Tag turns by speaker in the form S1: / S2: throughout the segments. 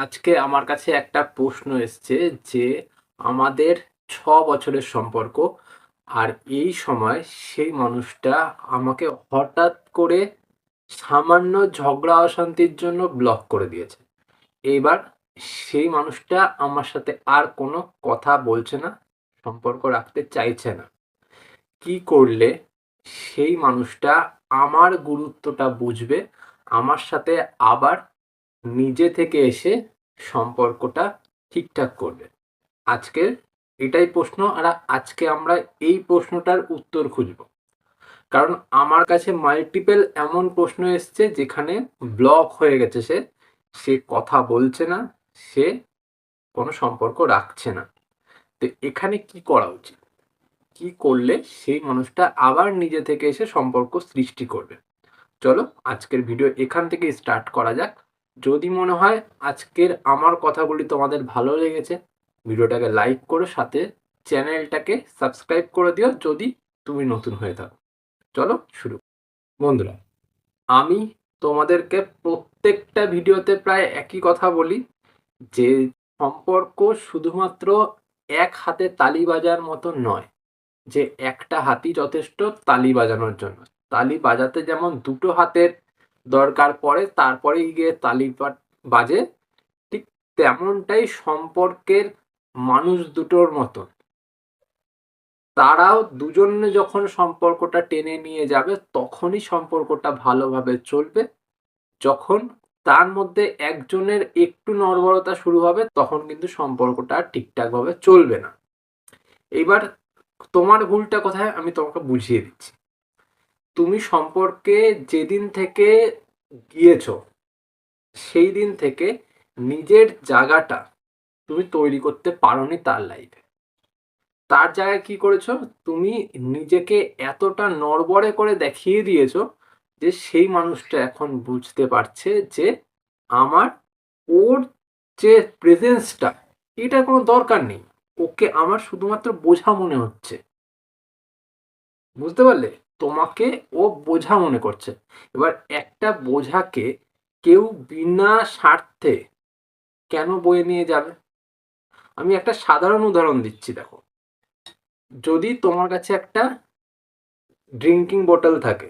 S1: আজকে আমার কাছে একটা প্রশ্ন এসছে যে আমাদের ছ বছরের সম্পর্ক আর এই সময় সেই মানুষটা আমাকে হঠাৎ করে সামান্য ঝগড়া অশান্তির জন্য ব্লক করে দিয়েছে। এইবার সেই মানুষটা আমার সাথে আর কোনো কথা বলছে না, সম্পর্ক রাখতে চাইছে না। কি করলে সেই মানুষটা আমার গুরুত্বটা বুঝবে, আমার সাথে আবার নিজে থেকে এসে সম্পর্কটা ঠিকঠাক করবে। আজকের এটাই প্রশ্ন আর আজকে আমরা এই প্রশ্নটার উত্তর খুঁজব। কারণ আমার কাছে মাল্টিপল এমন প্রশ্ন এসছে যেখানে ব্লক হয়ে গেছে সে সে কথা বলছে না, সে কোনো সম্পর্ক রাখছে না। তো এখানে কি করা উচিত? কি করলে সেই মানুষটা আবার নিজে থেকে এসে সম্পর্ক সৃষ্টি করবে? চলো আজকের ভিডিও এখান থেকে স্টার্ট করা যাক। যদি মনে হয় আজকের আমার কথাগুলি তোমাদের ভালো লেগেছে, ভিডিওটাকে লাইক করো সাথে চ্যানেলটাকে সাবস্ক্রাইব করে দিও যদি তুমি নতুন হয়ে থাকো। চলো শুরু বন্ধুরা, আমি তোমাদেরকে প্রত্যেকটা ভিডিওতে প্রায় একই কথা বলি, যে সম্পর্ক শুধুমাত্র এক হাতে তালি বাজার মতো নয়, যে একটা হাতি যথেষ্ট তালি বাজানোর জন্য। তালি বাজাতে যেমন দুটো হাতের দরকার পড়ে তারপরে গিয়ে তালি বা- বাজে। ঠিক তেমনটাই সম্পর্কের মানুষ দুটোর মতো তারাও দুজনে যখন সম্পর্কটা টেনে নিয়ে যাবে, তখনই সম্পর্কটা ভালোভাবে চলবে। যখন তার মধ্যে একজনের একটু নর্বরতা শুরু হবে, তখন কিন্তু সম্পর্কটা ঠিকঠাকভাবে চলবে না। এবার তোমার ভুলটা কোথায়? আমি তোমাকে বুঝিয়ে দিচ্ছি। তুমি সম্পর্কে যেদিন থেকে গিয়েছো সেই দিন থেকে নিজের জায়গাটা তুমি তৈরি করতে পারোনি তার লাইফে তার জায়গায় কি করেছ? তুমি নিজেকে এতটা নড়বড়ে করে দেখিয়ে দিয়েছ যে সেই মানুষটা এখন বুঝতে পারছে যে আমার ওর যে প্রেজেন্সটা এটা কোনো দরকার নেই। ওকে আমার শুধুমাত্র বোঝা মনে হচ্ছে। বুঝতে পারলে? তোমাকে ও বোঝা মনে করছে। এবার একটা বোঝাকে কেউ বিনা স্বার্থে কেন বয়ে নিয়ে যাবে? আমি একটা সাধারণ উদাহরণ দিচ্ছি, দেখো। যদি তোমার কাছে একটা ড্রিঙ্কিং বোতল থাকে,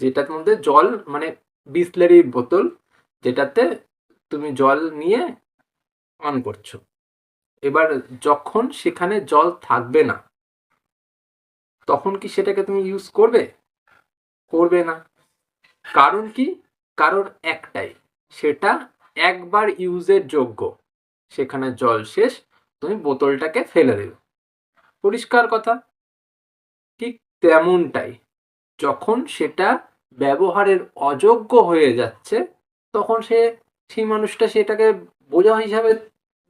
S1: যেটার মধ্যে জল মানে বিসলারির বোতল, যেটাতে তুমি জল নিয়ে অন করছ, এবার যখন সেখানে জল থাকবে না তখন কি সেটাকে তুমি ইউজ করবে? করবে না। কারণ কি? কারণ একটাই, সেটা একবার ইউজের যোগ্য। সেখানে জল শেষ, তুমি বোতলটাকে ফেলে দেবে। পরিষ্কার কথা। ঠিক তেমনটাই। যখন সেটা ব্যবহারের অযোগ্য হয়ে যাচ্ছে, তখন সে, সেই মানুষটা সেটাকে বোঝা হিসাবে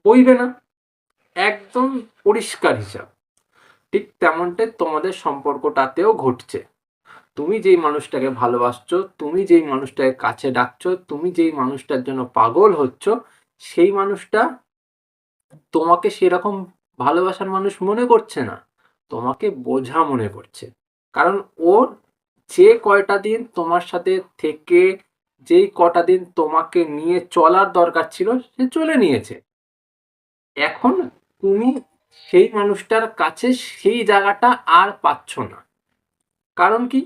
S1: বইবে না। একদম পরিষ্কার হিসাব। ঠিক তেমনটাই তোমাদের সম্পর্কটাতেও ঘটছে। তুমি যেই মানুষটাকে ভালোবাসছো, তুমি যেই মানুষটাকে কাছে ডাকছো, তুমি যেই মানুষটার জন্য পাগল হচ্ছ, সেই মানুষটা তোমাকে সেরকম ভালোবাসার মানুষ মনে করছে না, তোমাকে বোঝা মনে করছে। কারণ ওর যে কয়টা দিন তোমার সাথে থেকে যেই কটা দিন তোমাকে নিয়ে চলার দরকার ছিল, সে চলে নিয়েছে। এখন তুমি সেই মানুষটার কাছে সেই জায়গাটা আর পাচ্ছ না। কারণ কি?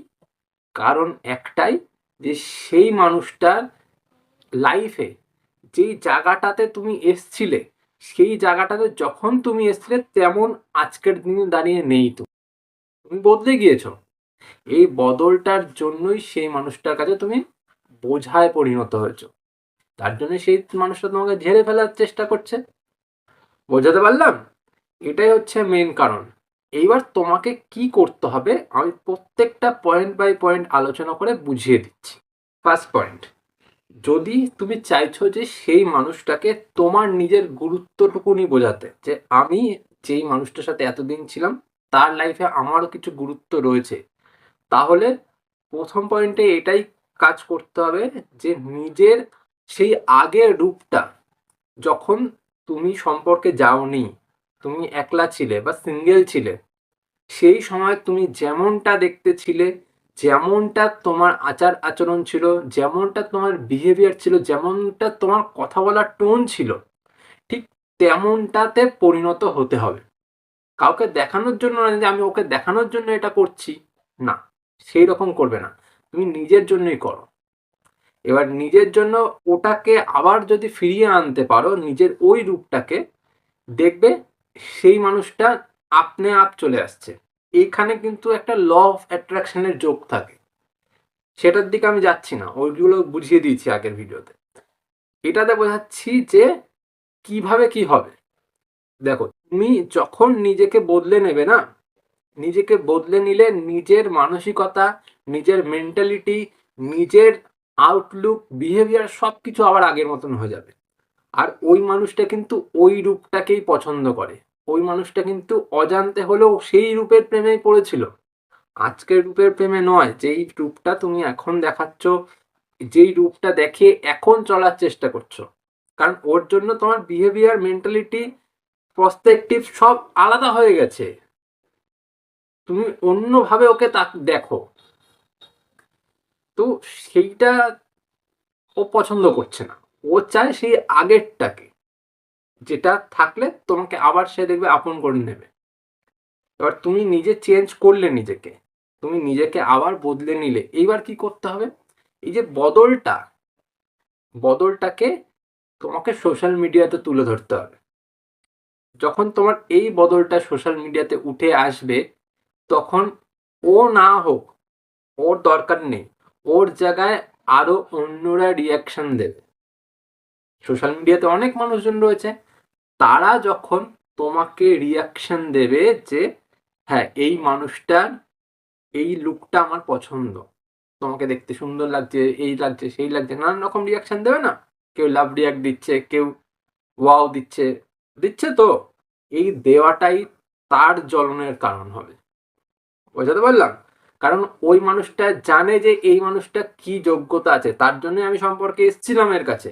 S1: কারণ একটাই যে সেই মানুষটার লাইফে যেই জায়গাটাতে তুমি এসছিলে, সেই জায়গাটাতে যখন তুমি এসছিলে তেমন আজকের দিনে দাঁড়িয়ে নেই তো। তুমি বদলে গিয়েছো। এই বদলটার জন্যই সেই মানুষটার কাছে তুমি বোঝায় পরিণত হয়েছো। তার জন্য সেই মানুষটা তোমাকে ঝেড়ে ফেলার চেষ্টা করছে। বোঝাতে পারলাম? এটাই হচ্ছে মেন কারণ। এইবার তোমাকে কি করতে হবে, আমি প্রত্যেকটা পয়েন্ট বাই পয়েন্ট আলোচনা করে বুঝিয়ে দিচ্ছি। ফার্স্ট পয়েন্ট যদি তুমি চাইছো যে সেই মানুষটাকে তোমার নিজের গুরুত্বটুকুনি বোঝাতে, যে আমি যেই মানুষটার সাথে এতদিন ছিলাম, তার লাইফে আমারও কিছু গুরুত্ব রয়েছে, তাহলে প্রথম পয়েন্টে এটাই কাজ করতে হবে যে নিজের সেই আগের রূপটা, যখন তুমি সম্পর্কে যাওনি তুমি একলা ছিলে বা সিঙ্গেল ছিলে, সেই সময় তুমি যেমনটা দেখতে ছিলে, যেমনটা তোমার আচার আচরণ ছিল, যেমনটা তোমার বিহেভিয়ার ছিল, যেমনটা তোমার কথা বলার টোন ছিল, ঠিক তেমনটাতে পরিণত হতে হবে। কাউকে দেখানোর জন্য না যে আমি ওকে দেখানোর জন্য এটা করছি, না, সেই রকম করবে না। তুমি নিজের জন্যই করো। এবার নিজের জন্য ওটাকে আবার যদি ফিরিয়ে আনতে পারো, নিজের ওই রূপটাকে, দেখবে সেই মানুষটা আপনি আপ চলে আসছে। এখানে কিন্তু একটা ল অফ অ্যাট্রাকশনের যোগ থাকে। সেটার দিকে আমি যাচ্ছি না, ওইগুলো বুঝিয়ে দিয়েছি আগের ভিডিওতে। এটাতে বোঝাচ্ছি যে কীভাবে কি হবে। দেখো, তুমি যখন নিজেকে বদলে নেবে না, নিজেকে বদলে নিলে নিজের মানসিকতা, নিজের মেন্টালিটি নিজের আউটলুক বিহেভিয়ার সব কিছু আবার আগের মতন হয়ে যাবে। আর ওই মানুষটা কিন্তু ওই রূপটাকেই পছন্দ করে। ওই মানুষটা কিন্তু অজান্তে হলেও সেই রূপের প্রেমেই পড়েছিল। আজকের রূপের প্রেমে নয়, যেই রূপটা তুমি এখন দেখাচ্ছ, যেই রূপটা দেখে এখন চলার চেষ্টা করছ। কারণ ওর জন্য তোমার বিহেভিয়ার মেন্টালিটি প্রসপেক্টিভ সব আলাদা হয়ে গেছে। তুমি অন্যভাবে ওকে তা, দেখো। তো সেইটা ও পছন্দ করছে না। ও চায় সেই আগেরটাকে। যেটা থাকলে তোমাকে আবার সে দেখবে আপন করে নেবে। এবার তুমি নিজে চেঞ্জ করলে নিজেকে, তুমি নিজেকে আবার বদলে নিলে, এইবার কি করতে হবে? এই যে বদলটা, বদলটাকে তোমাকে সোশ্যাল মিডিয়াতে তুলে ধরতে হবে। যখন তোমার এই বদলটা সোশ্যাল মিডিয়াতে উঠে আসবে, তখন ও না হোক, ওর দরকার নেই, ওর জায়গায় আরও অন্যরা রিয়াকশন দেবে। সোশ্যাল মিডিয়াতে অনেক মানুষজন রয়েছে তারা যখন তোমাকে রিয়াকশন দেবে যে হ্যাঁ এই মানুষটার, এই লুকটা আমার পছন্দ। তোমাকে দেখতে সুন্দর লাগছে, এই লাগছে, সেই লাগছে, নানান রকম রিয়াকশন দেবে না? কেউ লাভ রিয়াক্ট দিচ্ছে, কেউ ওয়াও দিচ্ছে। দিচ্ছে তো। এই দেওয়াটাই তার জ্বলনের কারণ হবে। বোঝাতে পারলাম? কারণ ওই মানুষটা জানে যে এই মানুষটা কি যোগ্যতা আছে, তার জন্য আমি সম্পর্কে এসছিলাম এর কাছে।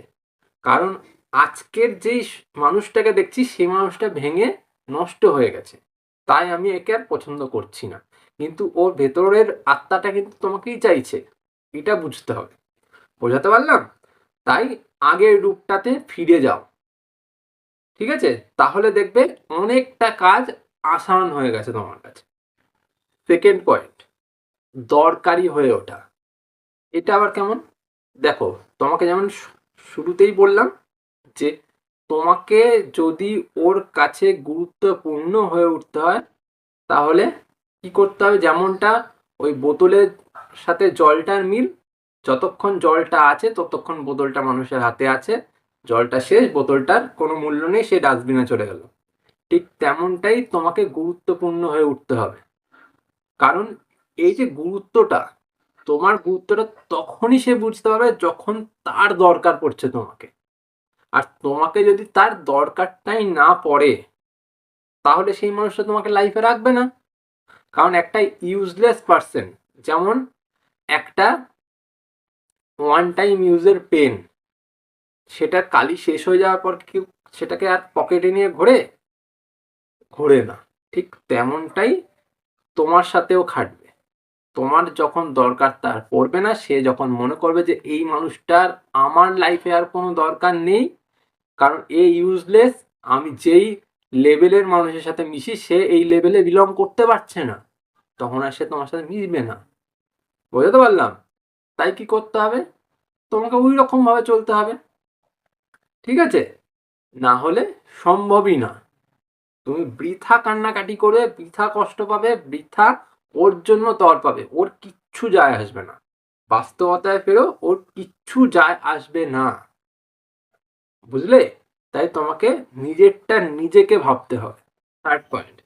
S1: কারণ আজকের যেই মানুষটাকে দেখছি, সেই মানুষটা ভেঙে নষ্ট হয়ে গেছে। তাই আমি একে আর পছন্দ করছি না। কিন্তু ওর ভেতরের আত্মাটা কিন্তু তোমাকেই চাইছে। এটা বুঝতে হবে। বোঝাতে পারলাম? তাই আগের রূপটাতে ফিরে যাও। ঠিক আছে? তাহলে দেখবে অনেকটা কাজ আসান হয়ে গেছে তোমার কাছে। সেকেন্ড পয়েন্ট দরকারি হয়ে ওঠা। এটা আবার কেমন? দেখো, তোমাকে যেমন শুরুতেই বললাম যে তোমাকে যদি ওর কাছে গুরুত্বপূর্ণ হয়ে উঠতে হয়, তাহলে কি করতে হবে? যেমনটা ওই বোতলের সাথে জলটার মিল, যতক্ষণ জলটা আছে, ততক্ষণ বোতলটা মানুষের হাতে আছে। জলটা শেষ, বোতলটার কোনো মূল্য নেই, সে ডাস্টবিনে চলে গেল। ঠিক তেমনটাই তোমাকে গুরুত্বপূর্ণ হয়ে উঠতে হবে। কারণ এই যে গুরুত্বটা, তোমার গুরুত্বটা তখনই সে বুঝতে পারবে যখন তার দরকার পড়ছে তোমাকে। আর তোমাকে যদি তার দরকারটাই না পড়ে, তাহলে সেই মানুষটা তোমাকে লাইফে রাখবে না। কারণ একটা ইউজলেস পার্সন যেমন একটা ওয়ান টাইম ইউজের পেন সেটা কালি শেষ হয়ে যাওয়ার পর কেউ সেটাকে আর পকেটে নিয়ে ঘোরে? ঘোরে না। ঠিক তেমনটাই তোমার সাথেও খাটবে। তোমার যখন দরকার তার পড়বে না, সে যখন মনে করবে যে এই মানুষটার আমার লাইফে আর কোনো দরকার নেই কারণ এ ইউজলেস আমি যেই লেভেলের মানুষের সাথে মিশি, সে এই লেভেলে বিলং করতে পারছে না। তখন আর সে তোমার সাথে মিশবে না। বোঝাতে পারলাম? তাই কি করতে হবে? তোমাকে ওই রকমভাবে চলতে হবে। ঠিক আছে? না হলে সম্ভবই না। তুমি বৃথা কান্নাকাটি করে বৃথা কষ্ট পাবে, বৃথা ওর জন্য তর পাবে। ওর কিচ্ছু যায় আসবে না। বাস্তবতায় ফেরো, ওর কিচ্ছু যায় আসবে না। বুঝলে? তাই তোমাকে নিজেরটা নিজেকে ভাবতে হবে। থার্ড পয়েন্ট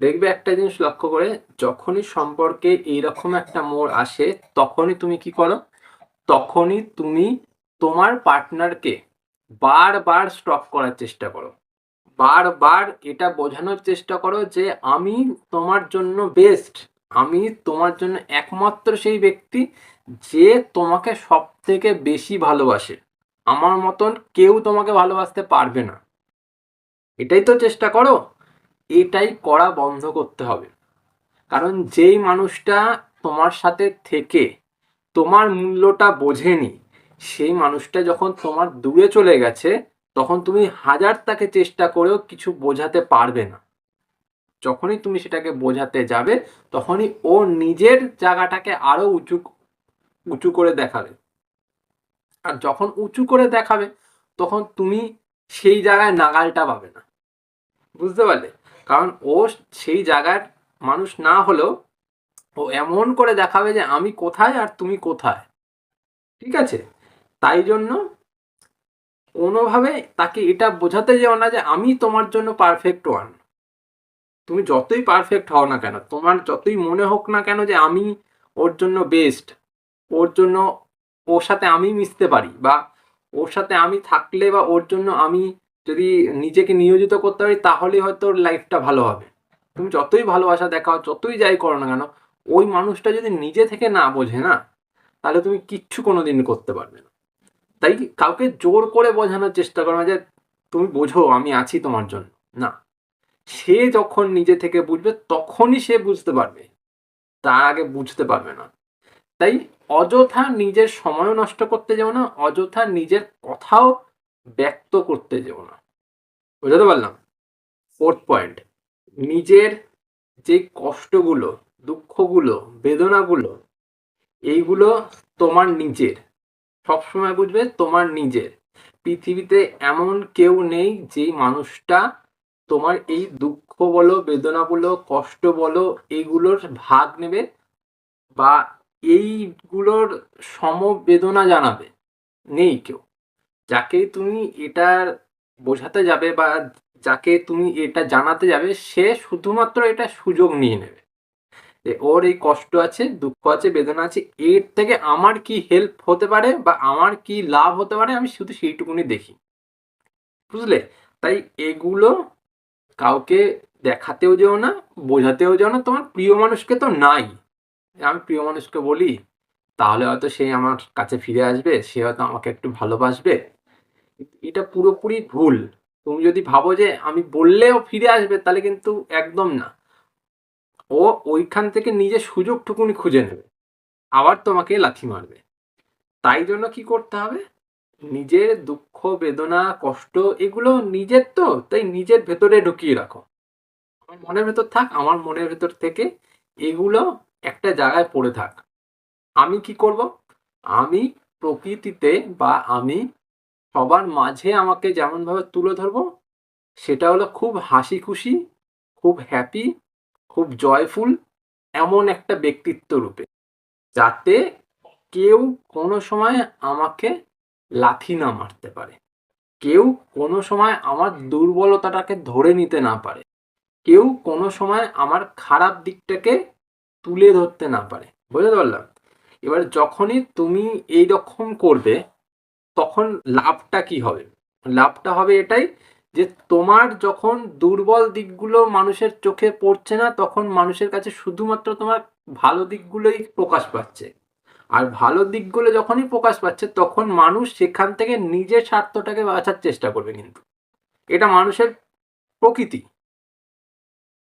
S1: দেখবে একটা জিনিস লক্ষ্য করে, যখনই সম্পর্কে এইরকম একটা মোড় আসে, তখনই তুমি কি করো? তখনই তুমি তোমার পার্টনারকে বারবার স্টপ করার চেষ্টা করো। বারবার এটা বোঝানোর চেষ্টা করো যে, আমি তোমার জন্য বেস্ট আমি তোমার জন্য একমাত্র সেই ব্যক্তি যে তোমাকে সব থেকে বেশি ভালোবাসে। আমার মতন কেউ তোমাকে ভালোবাসতে পারবে না। এটাই তো চেষ্টা করো। এটাই করা বন্ধ করতে হবে। কারণ যেই মানুষটা তোমার সাথে থেকে তোমার মূল্যটা বোঝেনি, সেই মানুষটা যখন তোমার দূরে চলে গেছে, তখন তুমি হাজার তাকে চেষ্টা করেও কিছু বোঝাতে পারবে না। যখনই তুমি সেটাকে বোঝাতে যাবে, তখনই ও নিজের জায়গাটাকে আরও উঁচু উঁচু করে দেখাবে। আর যখন উঁচু করে দেখাবে, তখন তুমি সেই জায়গায় নাগালটা পাবে না। বুঝতে পারলে? কারণ ও সেই জায়গার মানুষ না হলেও ও এমন করে দেখাবে যে, আমি কোথায় আর তুমি কোথায়? ঠিক আছে? তাই জন্য কোনোভাবে তাকে এটা বোঝাতে যেও না যে, আমি তোমার জন্য পারফেক্ট ওয়ান তুমি যতই পারফেক্ট হও না কেন, তোমার যতই মনে হোক না কেন যে, আমি ওর জন্য বেস্ট ওর জন্য ওর সাথে আমি মিশতে পারি বা ওর সাথে আমি থাকলে বা ওর জন্য আমি যদি নিজেকে নিয়োজিত করতে পারি, তাহলেই হয়তো ওর লাইফটা ভালো হবে। তুমি যতই ভালোবাসা দেখাও, যতই যাই করো না কেন, ওই মানুষটা যদি নিজে থেকে না বোঝে না, তাহলে তুমি কিচ্ছু কোনোদিন করতে পারবে না। তাই কাউকে জোর করে বোঝানোর চেষ্টা করো না যে, তুমি বোঝো, আমি আছি তোমার জন্য। না। সে যখন নিজে থেকে বুঝবে, তখনই সে বুঝতে পারবে। তার আগে বুঝতে পারবে না। তাই অযথা নিজের সময়ও নষ্ট করতে যাও না, অযথা নিজের কথাও ব্যক্ত করতে যেও না। বুঝতে পারলাম? ফোর্থ পয়েন্ট নিজের যে কষ্টগুলো, দুঃখগুলো, বেদনাগুলো, এইগুলো তোমার নিজের। সবসময় বুঝবে, তোমার নিজের। পৃথিবীতে এমন কেউ নেই যে মানুষটা তোমার এই দুঃখ বলো, বেদনা বলো, কষ্ট বলো এইগুলোর ভাগ নেবে বা এইগুলোর সমবেদনা জানাবে? নেই কেউ। যাকে তুমি এটার বোঝাতে যাবে বা যাকে তুমি এটা জানাতে যাবে, সে শুধুমাত্র এটা সুযোগ নিয়ে নেবে। যে ওর এই কষ্ট আছে, দুঃখ আছে, বেদনা আছে, এর থেকে আমার কি হেল্প হতে পারে বা আমার কি লাভ হতে পারে, আমি শুধু সেইটুকুনি দেখি। বুঝলে? তাই এগুলো কাউকে দেখাতেও যেও না, বোঝাতেও যেও না, তোমার প্রিয় মানুষকে তো নাই। আমি প্রিয় মানুষকে বলি, তাহলে হয়তো সে আমার কাছে ফিরে আসবে, সে হয়তো আমাকে একটু ভালোবাসবে। এটা পুরোপুরি ভুল। তুমি যদি ভাবো যে আমি বললেও ফিরে আসবে, তাহলে কিন্তু একদম না। ও ওইখান থেকে নিজের সুযোগটুকুনি খুঁজে নেবে। আবার তোমাকে লাথি মারবে। তাই জন্য কি করতে হবে? নিজের দুঃখ, বেদনা, কষ্ট, এগুলো নিজের তো, তাই নিজের ভেতরে ঢুকিয়ে রাখো। আমার মনের ভেতর থাক, আমার মনের ভেতর থেকে এগুলো একটা জায়গায় পড়ে থাক। আমি কি করব? আমি প্রকৃতিতে বা আমি সবার মাঝে আমাকে যেমনভাবে তুলে ধরবো, সেটা হলো খুব হাসি খুশি খুব হ্যাপি খুব জয়ফুল এমন একটা ব্যক্তিত্ব রূপে। যাতে কেউ কোনো সময় আমাকে লাথি না মারতে পারে। কেউ কোনো সময় আমার দুর্বলতাটাকে ধরে নিতে না পারে। কেউ কোনো সময় আমার খারাপ দিকটাকে তুলে ধরতে না পারে। বুঝতে পারলাম? এবার যখনই তুমি এই রকম করবে, তখন লাভটা কি হবে? লাভটা হবে এটাই যে, তোমার যখন দুর্বল দিকগুলো মানুষের চোখে পড়ছে না, তখন মানুষের কাছে শুধুমাত্র তোমার ভালো দিকগুলোই প্রকাশ পাচ্ছে। আর ভালো দিকগুলো যখনই প্রকাশ পাচ্ছে, তখন মানুষ সেখান থেকে নিজের স্বার্থটাকে বাঁচার চেষ্টা করবে কিন্তু। এটা মানুষের প্রকৃতি।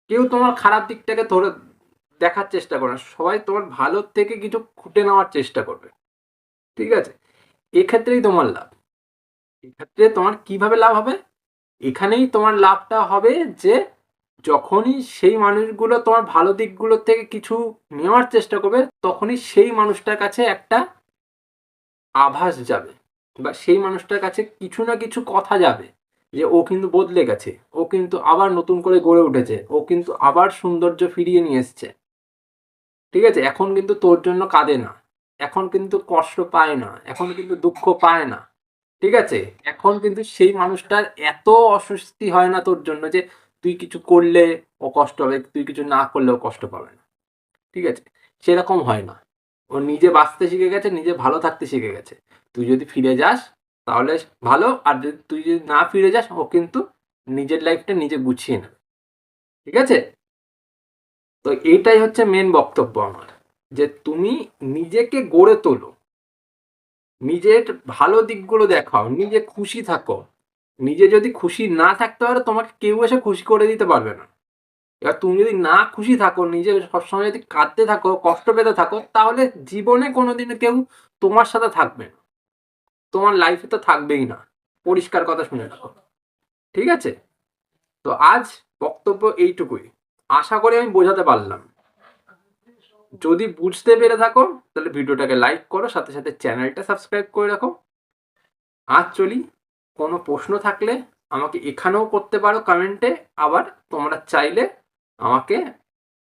S1: কেউ তোমার খারাপ দিকটাকে ধরে দেখার চেষ্টা করে না। সবাই তোমার ভালোর থেকে কিছু খুঁটে নেওয়ার চেষ্টা করবে। ঠিক আছে? এক্ষেত্রেই তোমার লাভ। এক্ষেত্রে তোমার কীভাবে লাভ হবে? এখানেই তোমার লাভটা হবে যে, যখনই সেই মানুষগুলো তোমার ভালো দিকগুলোর থেকে কিছু নেওয়ার চেষ্টা করবে, তখনই সেই মানুষটার কাছে একটা আভাস যাবে বা সেই মানুষটার কাছে কিছু না কিছু কথা যাবে যে, ও কিন্তু বদলে গেছে। ও কিন্তু আবার নতুন করে গড়ে উঠেছে। ও কিন্তু আবার সৌন্দর্য ফিরিয়ে নিয়ে এসছে। ঠিক আছে? এখন কিন্তু তোর জন্য কাঁদে না। এখন কিন্তু কষ্ট পায় না। এখন কিন্তু দুঃখ পায় না। ঠিক আছে? এখন কিন্তু সেই মানুষটার এত অস্বস্তি হয় না তোর জন্য যে তুই কিছু করলে ও কষ্ট হবে তুই কিছু না করলেও কষ্ট পাবে না। ঠিক আছে? সেরকম হয় না। ও নিজে বাঁচতে শিখে গেছে, নিজে ভালো থাকতে শিখে গেছে। তুই যদি ফিরে যাস, তাহলে ভালো। আর যদি তুই যদি না ফিরে যাস, ও কিন্তু নিজের লাইফটা নিজে গুছিয়ে নেবে। ঠিক আছে? তো এইটাই হচ্ছে মেন বক্তব্য আমার, যে তুমি নিজেকে গড়ে তোলো। নিজের ভালো দিকগুলো দেখাও, নিজে খুশি থাকো। নিজে যদি খুশি না থাকতে পারো, তোমাকে কেউ এসে খুশি করে দিতে পারবে না। এবার তুমি যদি না খুশি থাকো, নিজে সবসময় যদি কাঁদতে থাকো, কষ্ট পেতে থাকো, তাহলে জীবনে কোনোদিন কেউ তোমার সাথে থাকবে না। তোমার লাইফে তো থাকবেই না। পরিষ্কার কথা শুনে রাখো। ঠিক আছে? তো আজ বক্তব্য এইটুকুই। আশা করি আমি বোঝাতে পারলাম। যদি বুঝতে পেরে থাকো, তাহলে ভিডিওটাকে লাইক করো, সাথে সাথে চ্যানেলটা সাবস্ক্রাইব করে রাখো। আজ চলি, কোনো প্রশ্ন থাকলে আমাকে এখানেও করতে পারো কমেন্টে, আবার তোমরা চাইলে আমাকে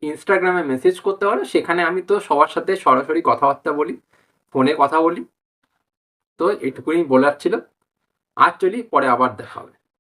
S1: ইনস্টাগ্রামে মেসেজ করতে পারো, সেখানে আমি তো সবার সাথে সরাসরি কথাবার্তা বলি, ফোনে কথা বলি। তো এইটুকুনি বলার ছিল। আজ চলি, পরে আবার দেখা হবে।